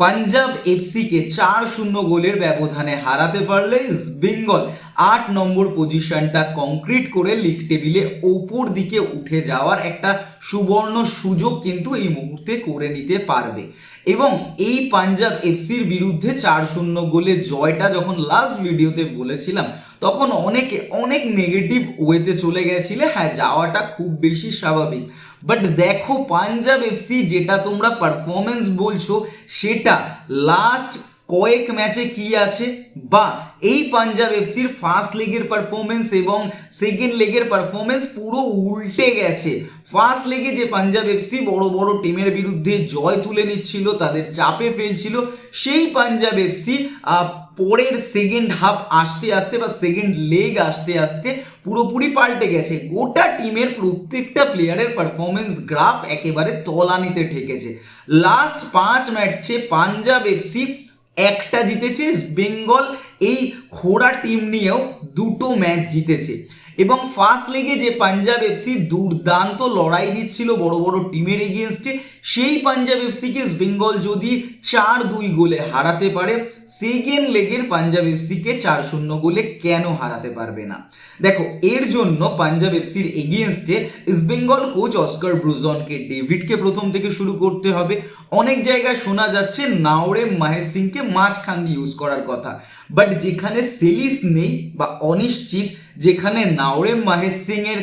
পাঞ্জাব এফসিকে চার শূন্য গোলের ব্যবধানে হারাতে পারলে বেঙ্গল। আট নম্বর পজিশনটা কংক্রিট করে লিগ টেবিলে ওপর দিকে উঠে যাওয়ার একটা সুবর্ণ সুযোগ কিন্তু এই মুহূর্তে করে নিতে পারবে। এবং এই পাঞ্জাব এফসির বিরুদ্ধে চার শূন্য গোলের জয়টা যখন লাস্ট ভিডিওতে বলেছিলাম, তখন অনেকে অনেক নেগেটিভ ওয়েতে চলে গেছিলে। হ্যাঁ যাওয়াটা খুব বেশি স্বাভাবিক। বাট দেখো, পাঞ্জাব এফসি যেটা তোমরা পারফরমেন্স বলছো, সেটা লাস্ট কয়েক ম্যাচে কি আছে? বা এই পাঞ্জাব এফসির ফার্স্ট লেগের পারফরমেন্স এবং সেকেন্ড লেগের পারফরমেন্স পুরো উল্টে গেছে। ফার্স্ট লেগে যে পাঞ্জাব এফসি বড় বড় টিমের বিরুদ্ধে জয় তুলে নিচ্ছিল, তাদের চাপে ফেলছিল, সেই পাঞ্জাব এফসি পরের সেকেন্ড হাফ আসতে আসতে বা সেকেন্ড লেগ আসতে আসতে পুরোপুরি পাল্টে গেছে। গোটা টিমের প্রত্যেকটা প্লেয়ারের পারফরমেন্স গ্রাফ একেবারে তলানিতে ঠেকেছে। লাস্ট পাঁচ ম্যাচে পাঞ্জাব এফসি একটা জিতেছে বেঙ্গল এই খোড়া টিম নিয়েও দুটো ম্যাচ জিতেছে। এবং ফার্স্ট লেগে যে পাঞ্জাব এফসি দুর্দান্ত লড়াই দিচ্ছিল বড় বড় টিমের এগেনস্টে সেই পাঞ্জাব এফসিকে বেঙ্গল যদি চার দুই গোলে হারাতে পারে সেকেন্ড লেগের পাঞ্জাব এফসিকে চার শূন্য গোলে কেন হারাতে পারবে না? দেখো, এর জন্য পাঞ্জাব এফসির এগেনস্টে ইস্টবেঙ্গল কোচ অস্কার ব্রুজনকে ডেভিডকে প্রথম থেকে শুরু করতে হবে। অনেক জায়গায় শোনা যাচ্ছে নাওরে মাহেশ সিংকে মাঝখান দিয়ে ইউজ করার কথা। বাট যেখানে সেলিস নেই বা অনিশ্চিত যেখানে নাওরেম মাহেশ সিং এর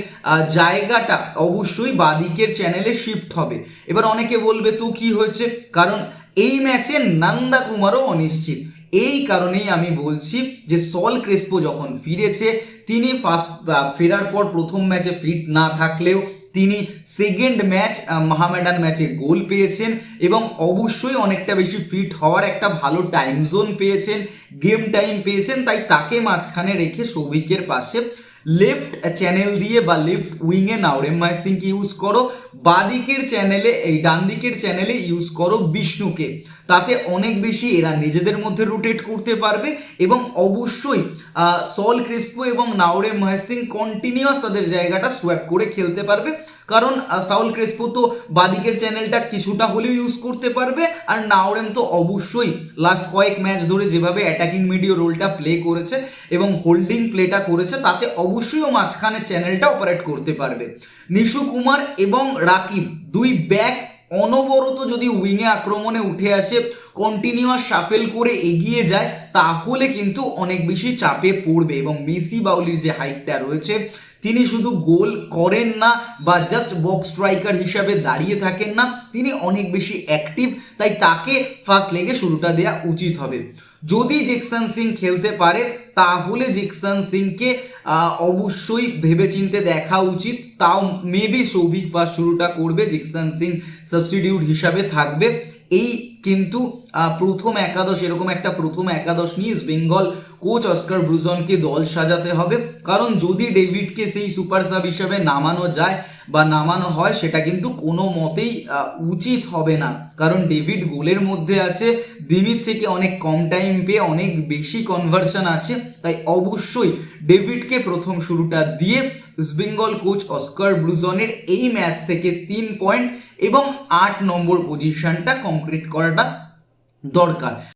জায়গাটা অবশ্যই বাদিকের চ্যানেলে শিফট হবে। এবার অনেকে বলবে, তো কি হয়েছে? কারণ এই ম্যাচে নন্দা কুমারও অনিশ্চিত। এই কারণেই আমি বলছি যে, সল ক্রেসপো যখন ফিরেছে, তিনি ফার্স্ট ফেরার পর প্রথম ম্যাচে ফিট না থাকলেও তিনি সেকেন্ড ম্যাচ মহামেডান ম্যাচে গোল পেয়েছেন এবং অবশ্যই অনেকটা বেশি ফিট হওয়ার একটা ভালো টাইম জোন পেয়েছেন গেম টাইম পেয়েছেন, তাই তাকে মাঝখানে রেখে সৌভিকের পাশে লেফট চ্যানেল দিয়ে বা লেফট উইংয়ে নাওরেম মাই সিংকে ইউজ করো। বাদিকের চ্যানেলে এই ডান দিকের চ্যানেলে ইউজ করো বিষ্ণুকে। তাতে অনেক বেশি এরা নিজেদের মধ্যে রোটেট করতে পারবে এবং অবশ্যই সল ক্রিস্পো এবং নাওরেম মাই সিং কন্টিনিউয়াস তাদের জায়গাটা সোয়াপ করে খেলতে পারবে। কারণ সাউল ক্রেসপো তো বাদিকের চ্যানেলটা কিছুটা হলেও ইউজ করতে পারবে আর নাওরেম তো অবশ্যই লাস্ট কয়েক ম্যাচ ধরে যেভাবে অ্যাটাকিং মিডিও রোলটা প্লে করেছে এবং হোল্ডিং প্লেটা করেছে, তাতে অবশ্যই ও মাঝখানে চ্যানেলটা অপারেট করতে পারবে। নিশু কুমার এবং রাকিব দুই ব্যাক অনবরত যদি উইংয়ে আক্রমণে উঠে আসে কন্টিনিউয়াস সাফেল করে এগিয়ে যায়, তাহলে কিন্তু অনেক বেশি চাপে পড়বে এবং মেসি বাউলির যে হাইটটা রয়েছে, তিনি শুধু গোল করেন না বা জাস্ট বক্স স্ট্রাইকার হিসাবে দাঁড়িয়ে থাকেন না, তিনি অনেক বেশি অ্যাক্টিভ তাই তাকে ফার্স্ট লেগে শুরুটা দেওয়া উচিত হবে। যদি জেকসন সিং খেলতে পারে, তাহলে জেকসন সিংকে অবশ্যই ভেবেচিন্তে দেখা উচিত। তাও মেবি সৌভিক পাস শুরুটা করবে, জেকসন সিং সাবস্টিটিউট হিসাবে থাকবে। এই কিন্তু প্রথম একাদশ, এরকম একটা প্রথম একাদশ নিয়ে বেঙ্গল কোচ অস্কার ব্রুজনকে দল সাজাতে হবে। কারণ যদি ডেভিডকে সেই সুপার সাব হিসাবে নামানো যায় বা নামানো হয়, সেটা কিন্তু কোনো মতেই উচিত হবে না। কারণ ডেভিড গোলের মধ্যে আছে দিমির থেকে অনেক কম টাইম পেয়ে অনেক বেশি কনভার্সন আছে। তাই অবশ্যই ডেভিডকে প্রথম শুরুটা দিয়ে বেঙ্গল কোচ অস্কার ব্রুজনের এই ম্যাচ থেকে তিন পয়েন্ট এবং আট নম্বর পজিশনটা কমপ্লিট করাটা দরকার।